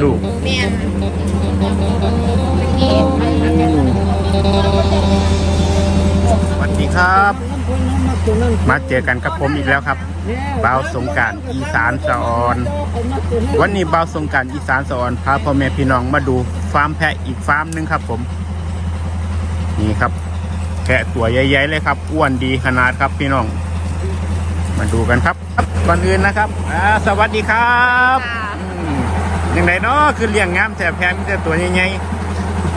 ลูกแม่นสวัสดีครับ มาเจอกันกับผมอีกแล้วครับบ่าวสงการอีสานสะออน วันนี้บ่าวสงการอีสานสะออนพาพ่อแม่พี่น้องมาดูฟาร์มแพะอีกฟาร์มหนึ่งครับผม นี่ครับแพะตัวใหญ่ๆเลยครับอ้วนดีขนาดครับพี่น้อง มาดูกันครับก่อนอื่นนะครับสวัสดีครับ ยังไงเนาะคือเลี้ยงงามแต่แพะมีแต่ตัวใหญ่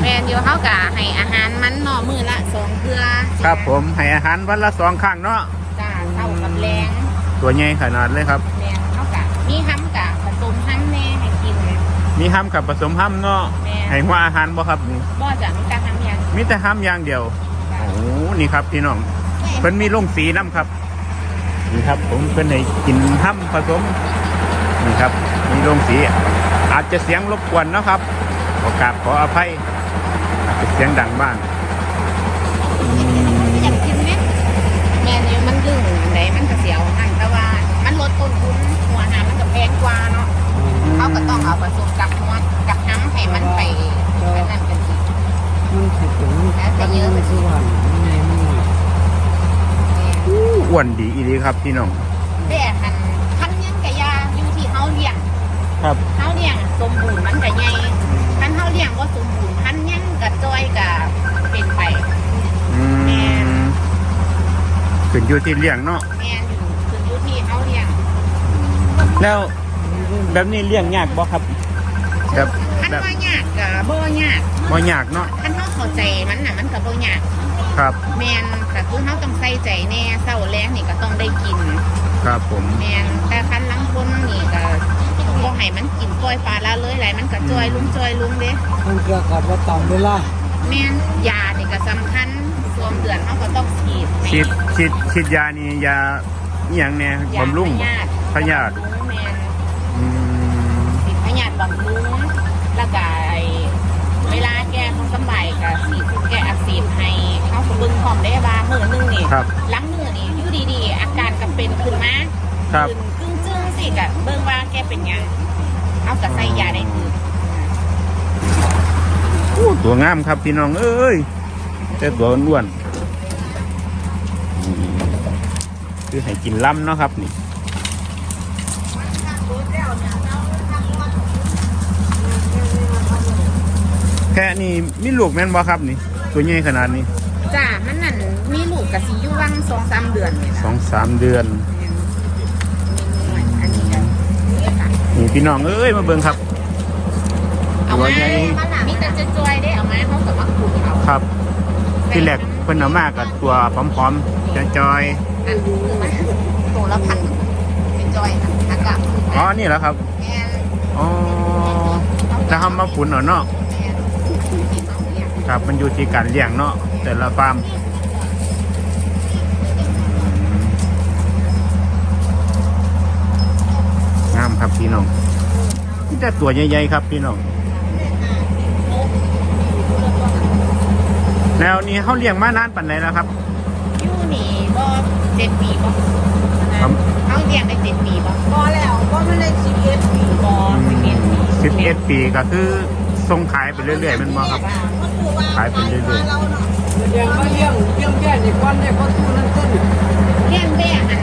แม่นอยู่เขากะให้อาหารมันหน่อมือละสองเกลือๆครับผมให้อาหารวันละสองครั้งเนาะจ้าเท่ากับแรงตัวใหญ่ขนาดเลยครับแม่นเขากะมีห้ำกะผสมห้ำแน่ให้กิน มีห้ำกับผสมห้ำเนาะแม่ ให้หัวอาหารบ่ครับนี่บ่จะมีการทำอย่างมีแต่ห้ำอย่างเดียวจ้าโอ้นี่ครับพี่น้องเพิ่นมีลงสีน้ำครับนี่ครับผมเพิ่นให้กินห้ำผสมนี่ครับมีลงสี อาจจะเสียงรบกวนเนาะครับขอกราบขออภัยอาจจะเสียงดังบ้างอืมอยากกินไหมแม่นี่มันดึงอันไหนมันก็เสียวนั่นแต่ว่ามันลดต้นทุนหัวอาหารมันก็แพงกว่าเนาะเขาก็ต้องเอาผสมกับหัวกับน้ำให้มันไปอันนั่นกันสิมันสิถึงมันเยอะไปสุวรรณไงมันหนักอ้วนดีอีดีครับพี่น้องแต่คันคันยังกะยาอยู่ที่เฮาเลี้ยงครับเฮาเลี้ยง สมบูรณ์มันก็ใหญ่คันเฮาเลี้ยงบ่สมบูรณ์คันยังกะจ้อยกะเป็นไป อืแม่มขึ้นอยู่ที่เลี้ยงเนาะแม่นอยู่คืออยู่ที่เฮาเลี้ยงแล้วแบบนี้เลี้ยงยากบ่ครับ แบบคันแบบว่ายากกะบ่ยากบ่ยากเนาะคันเฮาเข้าใจมันน่ะมันก็บ่ยาก ครับ แม่นก็คือเฮาต้องใส่ใจแน่เช้าแลงนี่ก็ต้องได้กิน ครับผม แม่นแต่คันลังคนนี่ก็ บ่ให้มันกินปล่อยปลาละเลยหลายมันก็จอยลุงจอยลุงเด้มันเกี่ยวกับว่าต่ำเวลาแม่นยานี่ก็สำคัญรวมเดือนเขาก็ต้องฉีดฉีดฉีดฉีดยานี่ยาอหย่างเนี่ยยาบำรุงพยาธิพยาธิแม่นอืมฉีดพยาธิบำรุงแล้วก็ไอ้เวลาแกเขาสำบายก็ฉีดแกอักเสบให้เขาก็เบิ่งพร้อมได้ว่ามือหนึงนี่ครับ หลังมือนี่อยู่ดีๆ อาการก็เป็นขึ้นมาครับ ขึ้น กึ่งจึ้งสิก็เบิ่งว่าแกเป็นยังเอาก็ใส่ยาได้คืออู้ตัวงามครับพี่น้องเอ้ยแต่ตัวอ้วนๆคือให้กินล้ำเนาะครับนี่แพะนี่มีลูกแม่นบ่ครับนี่ตัวใหญ่ขนาดนี้จ้ามันนั่นมีลูกกับสิยู่วังสองสามเดือนสองสามเดือนก็นี่ค่ะ นี่ พี่น้องเอ้ยมาเบิ่งครับเอาตัวมาใหญ่มีแต่จะจอยได้เอาไมเขากับมาขุดเอาครับ ที่แรกเพิ่นเอามากกับตัวพร้อมๆจอยอันคือมันตัวละพันเป็นจอยอากาศๆอ๋อนี่แหละครับอ๋อถ้าทำมาขุนเอเนาะครับมันอยู่ที่การเลี้ยงเนาะแต่ละฟาร์มงามครับพี่น้อง นี่แต่ตัวใหญ่ๆครับพี่น้อง แล้วนี่เขาเลี้ยงมานานปันไหนแล้วครับอยู่นี่บ่เจ็ดปีบ่ครับเขาเลี้ยงได้เจ็ดปีบ่พอแล้วก็ไม่ได้สิบเอ็ดปีบ่สิบเอ็ดปีสิบเอ็ดปีก็คือส่งขายไปเรื่อยๆแมันมาครับ ขายไปเรื่อยเลี้ยงมาเลี้ยงเลี้ยงแก่ในก้อนเนี่ยก็ตู้นั่นต้นเลี้ยงแม่อัน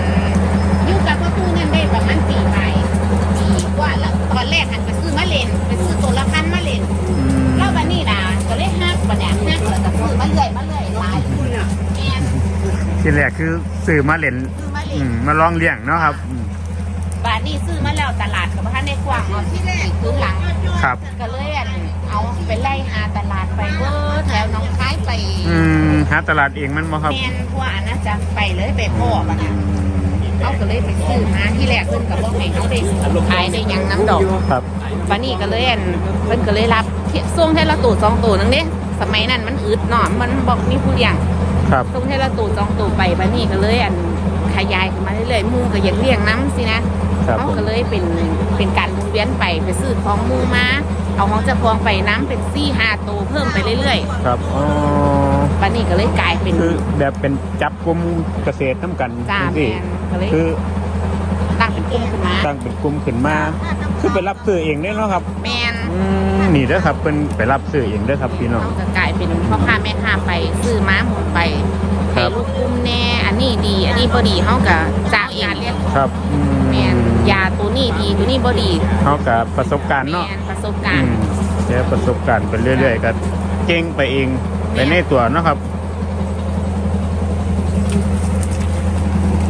อยู่กับพ่อตู้นั่นได้ประมาณปีไปปีก ว่าแล้วตอนแรกหันไปซื้อมาเล่นไปซื้อตัวละพันมาเล่นๆอืมแล้ววันนี้ล่ะก็เลยฮักบัดเนี่ยฮักแล้วก็ซื้อมาเรื่อยมาเรื่อยหลายแม่นที่แรกคือซื้อมาเล่นซื้อมาอืเล่นมมาลองเลี้ยงเนาะครับอืมบาทนี้ซื้อมาแล้วตลาดกับท่านได้กว้างเอาที่แรกคือหลัง ครับ ก็เลยอันเอาไปไล่หาตลาดไปเวอร์แถวหน้องคายไปอืมหาตลาดเองมันมาครับ แมนพวกอันนะจะไปเลยไปพ่อบัดน่ะ เขาก็เลยไปซื้อมาที่แรกเพิ่นกับว่าให้เขาได้ขายได้หยังน้ำดอกครับวันนี้ก็เลยอันเพิ่นก็เลยรับเที่ยส่งให้ละตูสองตัวนึงเด้สมัยนั้นมันอึดเนาะมันบอกมีผู้เลี้ยงครับส่งให้ละตูสองตัวไปวันนี้ก็เลยอันขยายขึ้นมาเรื่อยๆหมูก็อยากเลี้ยงน้ำสินะครับเขาผมก็เลยเป็นเป็นการวนเวียนไปไปซื้อของหมูมา เอาของเจะพวงไปน้ำเป็นซี่ห้าตัวเพิ่มไปเรื่อยครับอ๋อๆวันนี้ก็เลยกลายเป็นคือแบบเป็นจับกลุ่มเกษตรน้ำกันจ้าจังแมซี่นก็เลยคือตั้งเป็นกลุ่มขึ้นมาตั้งเป็นกลุ่มขึ้นมาคือไปรับซื้อเองได้เนาะครับแมนอืมนี่เด้อครับเป็นไปรับซื้อเองเด้อครับพี่น้อง เขาจะกลายเป็นพ่อค้าแม่ค้าไปซื้อม้าหมุนไปครัให้บลูกกุ้มแน่อันนี้ดี อันนี้บ่ดีเขาก็จากเองเรียกครับอืแมน ยาตัวนี้ดีตัวนี้บ่ดีเขากับประสบการณ์แมเนาะนประสบอืการณ์มแชร์ประสบการณ์ไปเรื่อยๆก็เก่งไปเองไปในตัวเนาะครับ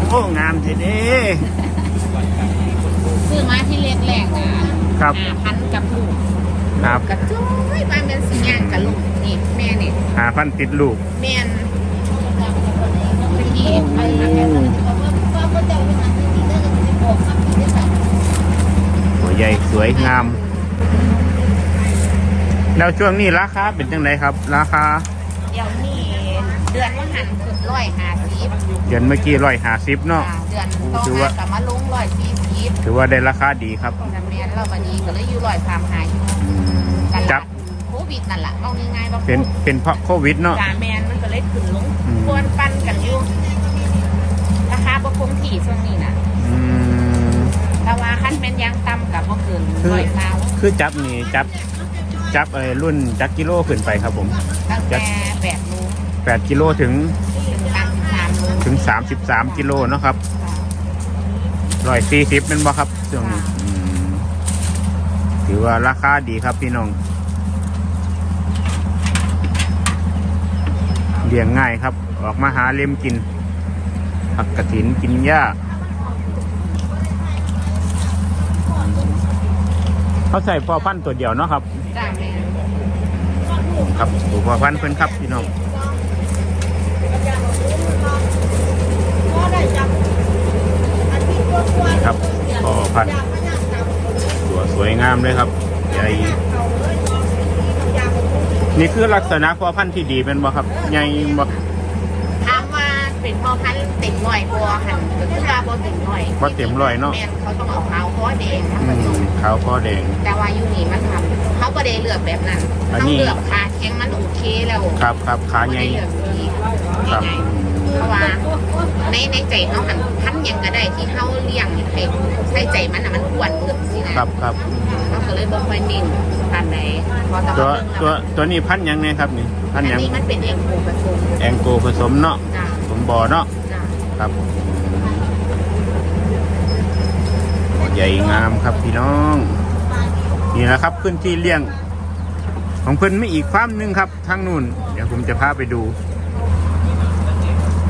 โอ้งามทีเด้ซื้อมาที่เล็กแรกนะครับห้าพันกับลูกครับกระจุ้ยบ้านเป็นสีย่างกับลูกนี่แม่นี่หาพันติดลูกแม่นตะกี้ไปหาแม่ หัวใหญ่สวยงามแล้วช่วงนี้ราคาเป็นจังไดครับ ราคา เดี๋ยวนี้เดือนว่าหันขึ้นร้อยห้าสิบเดือนเมื่อกี้ร้อยหาสิบเนาะเดือนต่อถือมาว่ากลับมาลงร้อยสี่สิบถือว่าได้ราคาดีครับแต่แม่นเราวันนี้ก็เลยอยู่ร้อยสามหายอืมตจัลาบดโควิดนั่นแหละเอาง่ายๆว่าเป็นเป็นเพราะโควิดเนาะจ่าแมนมันก็เลยขึ้นลงอืมควรปั้นกันอยู่ราคาบ่คงที่ช่วงนี้นะ อืมแต่ว่าขั้นแม่นยางต่ำกับบ่เกินคือร้อยเท้าคือจับนี่จับจับเออรุ่นจักกิโลขึ้นไปครับผมตั้งแต่แปดโล8กิโลถึงถึงสามสิบสามโลถึง33กิโลเนาะครับร้อยสี่สิบเป็นบ่ครับช่วงนี้อืมถือว่าราคาดีครับพี่น้องเลี้ยงง่ายครับ ออกมาหาเล็มกินผักกระถินกินหญ้า เขาใส่พอพันต์ตัวเดียวเนาะครับจ้าแม่ครับตัวพอพันต์เพิ่นครับพี่น้องครับพอพันธุ์ตัวสวยงามเลยครับใหญ่นี่คือลักษณะพอพันธุ์ที่ดีเป็นบ่ครับใหญ่บ่ เป็นพ่อพันธุ์เต็มร้อยบ่หันก็คือว่าบ่เต็มร้อยบ่เต็มร้อยเนาะแม่นเขาต้องเอาขาวคอแดงมาผอืสมมขาวคอแดง แต่ว่าอยู่นี่มันทำเขาประเดเลือกแบบนั้นอันเขานี้ เลือกขาแข็งมันโอเคแล้วครับครับขาบ่ใหญ่ได้เลือกสีครับง่ายๆเพราะว่าในในใจเขาหันพันหยังก็ได้ที่เขาเลี้ยงให้ใช้ใจมันน่ะมันอ้วนเกินสินะครับครับเขาก็เลยบ่ค่อยเน้นปานไหนพอแตตัวว่าเรื่องตัวแล้วตัวนี้พันธุ์หยังไงครับนี่พัอันนธุ์หยังนี้มันเป็นเองโคผสมแองโกผสมเนาะ จ้า ผสมบ่อเนาะจ้าครับใหญ่งามครับพี่น้อง นี่แหละครับพื้นที่เลี้ยง ของเพิ่นไม่อีกฟาร์มหนึงครับทางนู่น เดี๋ยวผมจะพาไปดู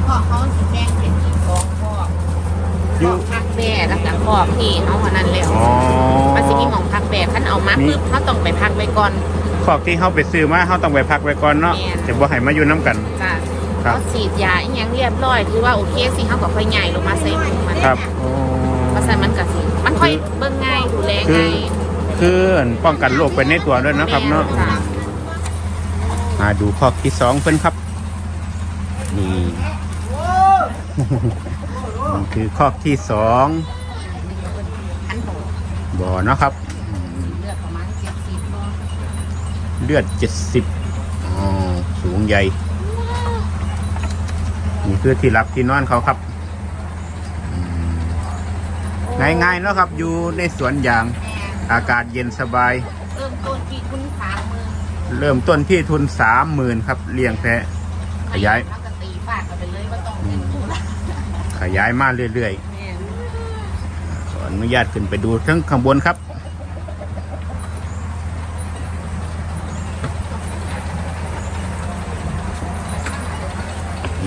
พ่อเขาสิแบ่งเป็นอีกสองข้ออยู่ข้อพักแบ่แล้วก็ข้อที่เขาอันนั้นแล้วอ๋อ มันสิมีหมองพักแบ่คันเอามามีปึ๊บเขาต้องไปพักไว้ก่อน ขอกที่เขาไปซื้อมาเขาต้องไปพักไว้ก่อนเนาะแม่น จะบ่ให้มาอยู่น้ำกัน จ้ะครับ เขาฉีดยาอีหยังเรียบร้อยถือว่าโอเคสิเขาก็ค่อยใหญ่ลงมาใส่หมูมันครับโอ้เพราะฉะนั้นมันก็สิมันค่อยเบิ่งง่ายดูแลคือง่ายคือป้องกันโรคไปในตัวด้วยนะครับเนาะ แม่จ้ะมาดูข้อที่สองเพิ่นครับ นี่ นี่คือข้อที่สองอันของบ่อเนาะครับอืมเลือดประมาณ70บ่เลือดเจ็ดสิบอ๋อสูงใหญ่ นี่คือที่รับที่นอนเขาครับอืมง่ายๆเนาะครับ อยู่ในสวนยางแม่อากาศเย็นสบาย เริ่มต้นที่คุณสามมือเริ่มต้นที่ทุนสามหมื่นครับ เลี้ยงแพะ ขยาย แล้วก็ตีฟาดกันไปเลยว่าต้องเป็นทุนขยายมาเรื่อยแม่ๆขออนุญาตขึ้นไปดูทั้งข้างบนครับ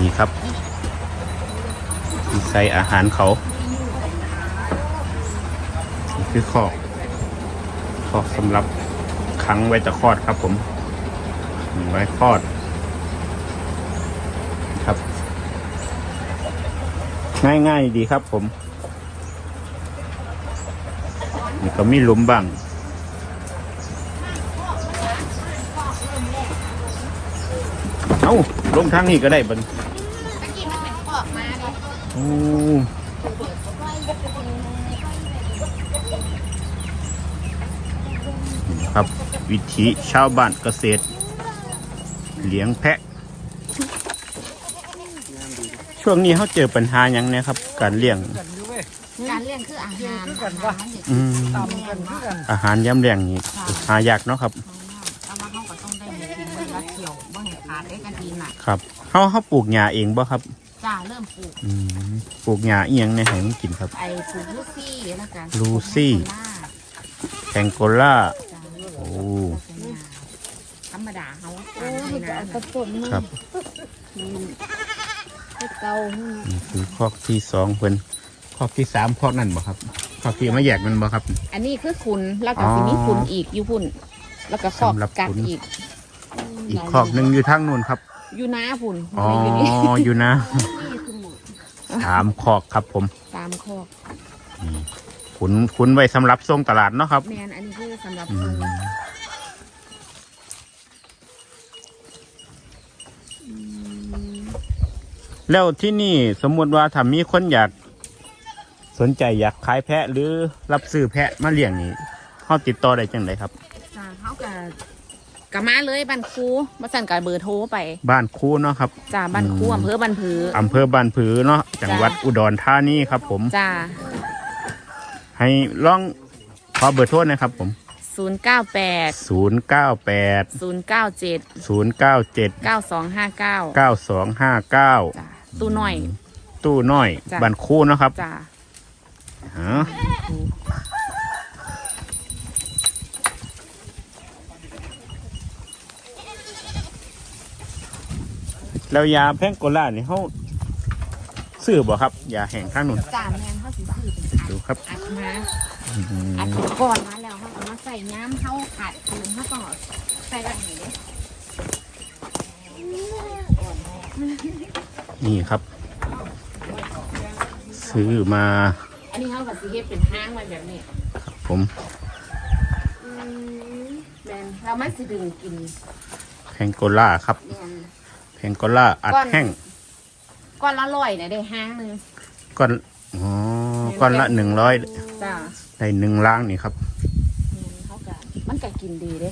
นี่ครับที่ใส่อาหารเขาคือคอกคอกสำหรับขังไว้จะคลอดครับผมไว้คลอดครับ ง่ายๆดีครับผมนี่ก็มีหลุมบ้างเอ้าลงทางนี้ก็ได้บัน ตะกี้มันเป็นขอบมาเนาะ โอ้ครับวิถีชาวบ้านเกษตร เลี้ยงแพะ ช่วงนี้เขาเจอปัญหาอย่างเนี้ยครับ การเลี้ยงกันอยู่เว้ยการเลี้ยงคืออาหารคือกันอาปะหารมันอยู่อืมตำกันคือกันอาหารย้ำแรงนี้หายากเนาะครับแต่ว่าเขาก็ต้องได้หมูกินเวลาเที่ยวบ่ให้ขาดได้กันทีน่ะครับเขาเขาปลูกหญ้าเองบ่ครับ จ้าเริ่มปลูกอืมปลูกหญ้าเอียงในให้มันกินครับ ไอ้ปลูกลูซี่แล้วกันลูซี่แตงโกล่าจ้าโอ้ ธรรมดาเขาโอ้ยทานจะให้เอานะกระตุนมาครับให้เกาให้นี่คือคอกที่สองเพิ่นคอกที่สามคอกนั่นบ่ครับคอกที่มาแยกมันบ่ครับ อันนี้คือคุณแล้วก็อ๋อสิมีคุณอีกอยู่พุ่น แล้วก็ครอบสำหรับกัดขุนอีก อีกคอกหนึ่งอยู่ทางนู้นครับ อยู่น้าพุ่นอ๋อไม่อยู่นี่อยู่นะนี่คือหมูสามคอกครับผมตามคอกนี่ขุนขุนไว้สำหรับส่งตลาดเนาะครับแมนอันนี้คือสำหรับอืคุณมแล้วที่นี่สมมุติว่าถ้ามีคนอยากสนใจอยากขายแพะหรือรับซื้อแพะมาเลี้ยงนี่เขาติดต่อได้จังไดครับ จ้าเขากับ กะมาเลยบันคูมาสั่นกับเบอร์โทรไปบ้านคูเนาะครับจ้าบันคูอืมอำเภอบันผืออำเภอบ้านผือเนาะจังหวัดอุดรธานีครับ ผมจ้าให้ลองขอเบอร์โทรนะครับ ผมศูนย์เก้าแปดศูนย์เก้าแปดศูนย์เก้าเจ็ดศูนย์เก้าเจ็ดเก้าสองห้าเก้าเก้าสองห้าเก้าจ้าตู้หน่อย ตู้น้อยจ้ะบ้านคูเนาะครับจ้าฮะ แล้วยาแพงโกล่านี่เขาซื้อบ่ครับยาแห่งข้างนุ่นจ้าแมนเขาสิซื้อเป็นอัดดูครับอัดมาอืมอัดก่อนมาแล้วเขาเอามาใส่น้ำเขาขาดคืนเขาต้องเอาใส่แบบนี้เด้นี่ครับ ซื้อมาอันนี้เขากับซีเฮ็ดเป็นห้างไว้แบบนี้ครับผมแมนเราไม่สิดึงกินแพงโกล่าครับ แมน แพงโกล่าอัดก้อน แห้งก้อนละร้อยเนี่ยได้ห้างหนึ่งก้อนอ๋อก้อนละหนึ่งร้อยจ้าได้หนึ่งล้างนี่ครับแมนเขากะมันก็กินดีเด้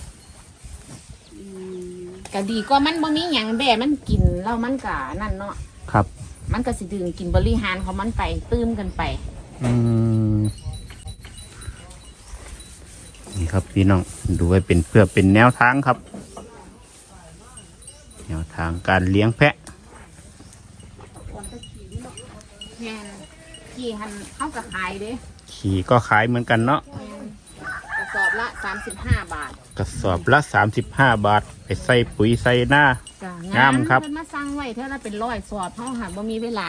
ก็ดีก็มันบ่มีหยังแบ่มันกินแล้วมันกะนั่นเนาะครับ มันก็สิดึงกินบริหารของมันไปตื้มกันไป อืมนี่ครับพี่น้องดูไว้เป็นเพื่อเป็นแนวทางครับ แนวทางการเลี้ยงแพะแมนกี่หันเขาก็ขายเด้ขี่ก็ขายเหมือนกันเนาะแม่นกระสอบละสามสิบห้าบาท กระสอบละสามสิบห้าบาท ไปใส่ปุ๋ยใส่หน้าจ้ะงามครับ เพิ่นมาสั่งไว้เท่าละเป็นร้อยสอบเขาหักบ่มีเวลา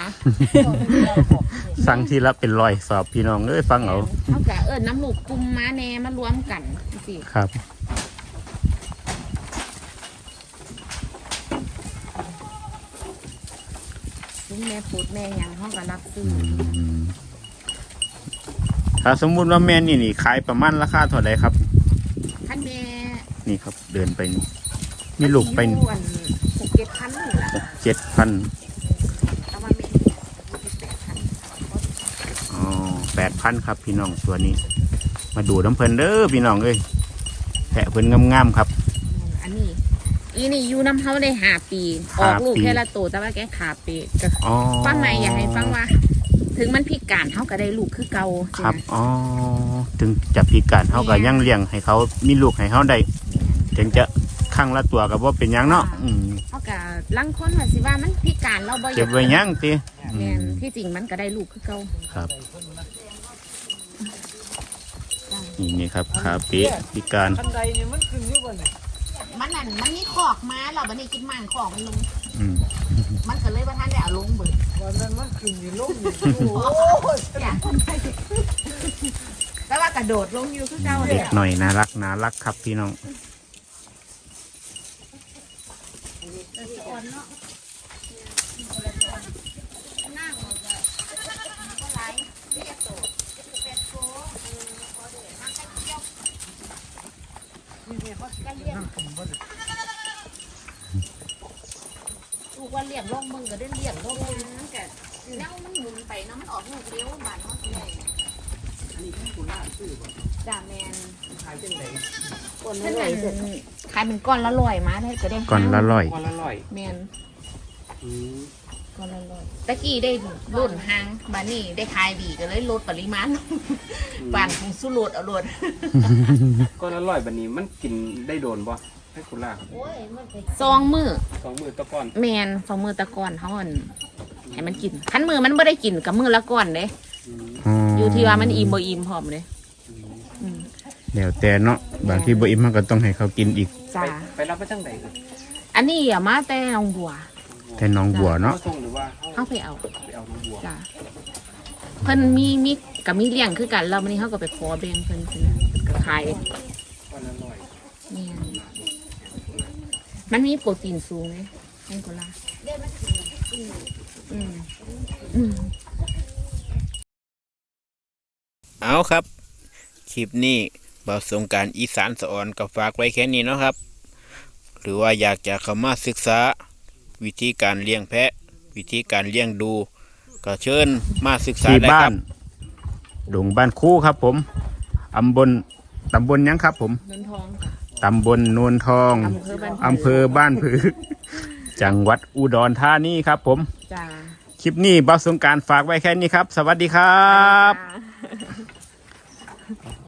สั่งทีละเป็นร้อยสอบพี่น้องเอ้ยฟังเอา เขากะเอิญน้ำลูกกลุ่มมาแหน่มารวมกันสิครับ ซุ้มแม่พูดแม่หยังเขาก็รับซื้ออืมถ้าสมมุติว่าแม่นี่นี่ขายประมาณราคาเท่าไหร่ครับท่านแม่นี่ครับ เดินไปนี่มีลูกไปอยู่อันหกเจ็ดพันนี่แหละเจ็ดพันแต่ว่าแม่นี่อยู่แปดพันอ๋อแปดพันครับ พี่น้องตัวนี้ มาดูน้ำเพลินเด้อพี่น้องเอ้ยแพะเพิ่นงามๆครับอันนี้ อีนี่อยู่น้ำเขาได้ห้าปีอห้าอกลูกปี แค่ละตัวแต่ว่าแกขาปีก็อ๋อฟังใหม่อยากให้ฟังว่า ถึงมันพิการเขาก็ได้ลูกคือเก่าสิครับนะอ๋อถึงจะพิการเขาก็ยังเลี้ยงให้เขามีลูกให้เขาได้ถึงจะข้างละตัวกับว่าเป็นหยังเนาะอืมเขาก็ลังคนว่าสิว่ามันพิการเราบ่อยาเก็บไว้หยังติแม่นอืมที่จริงมันก็ได้ลูกคือเก่าครับนี่นี่ครับขาเปียพิการ คันใดเนี่ยมันขึ้นอยู่บ่เนี่ย มันนั่นมันมีขอกมาเราบัดนี้กินมันขอกมันลง อืมมันก็เลยว่าท่านได้เอาลงเบิดวันนั้นมันขึ้นอยู่ลงอยู่โอ้ยอยากคนไปแต่ว่ากระโดดลงอยู่คือเก่าเลเด็ยกหน่อยน่ารักน่ารักครับพี่น้อง ลูกว่าเลี้ยงลงมึงก็ได้เลี้ยงลงมึงนั่นแกแล้วมันหมุนไปเนาะมันออกลูกเลี้ยวบานเนาะเลยจ้าแมนขายจังไดท่านนั้นขายเป็นก้อนละลอยมาได้ก็ได้ก้อนละร้อยวันละร้อยแมนอืม ก้อนละร้อยตะกี้ได้รุ่นหางบานี่ได้ขายดีก็เลยลดปริมาณปานของสุโรดเอาโลดก็ละร้อยบัดนี้มันกินได้โดนบ่ให้คุณล่าครับซองมือสองมือตะก้อนแมนสองมือตะก้อนเขาอั่นให้มันกินคันมือมันไม่ได้กินกับมือละก้อนเด้อืมอยู่ที่ว่ามันอิ่มบ่อิ่มพร้อมเลยอืมเดี๋ยวแต่เนาะบางทีบ่อิ่มมันก็ต้องให้เขากินอีกจ้าไปไปรับมาจังไดครับอันนี้อย่ามาแต่หนองบัว แทนน้องบัวเนาะอส่งหรือว่าเขาไปเอาไปเอาน้องบัวจ้าเพิ่นมีมีกับมีเลี้ยงคือกันแล้ววันนี้เขาก็ไปขอแบ่งเพิ่นเพิ่นก็ขายวันละร้อยเนี่ยมันมีโปรตีนสูงไหมแองโกลาอืมอืม เอาครับ คลิปนี้เบาสงกรารอีสานสะออนก็ฝากไว้แค่นี้เนาะครับ หรือว่าอยากจะเข้ามาศึกษา วิธีการเลี้ยงแพะ วิธีการเลี้ยงดู ก็เชิญมาศึกษาได้ครับดงบ้านคู่ครับผมอำบลตำบลหยังครับ ผมเงินทองค่ะตำบลโนนทองอำเภอบ้านผืออำเภอบ้านผือ จังหวัดอุดรธานีครับ ผม จ้าคลิปนี้เบาสงกรารฝากไว้แค่นี้ครับ สวัสดีครับ จ้า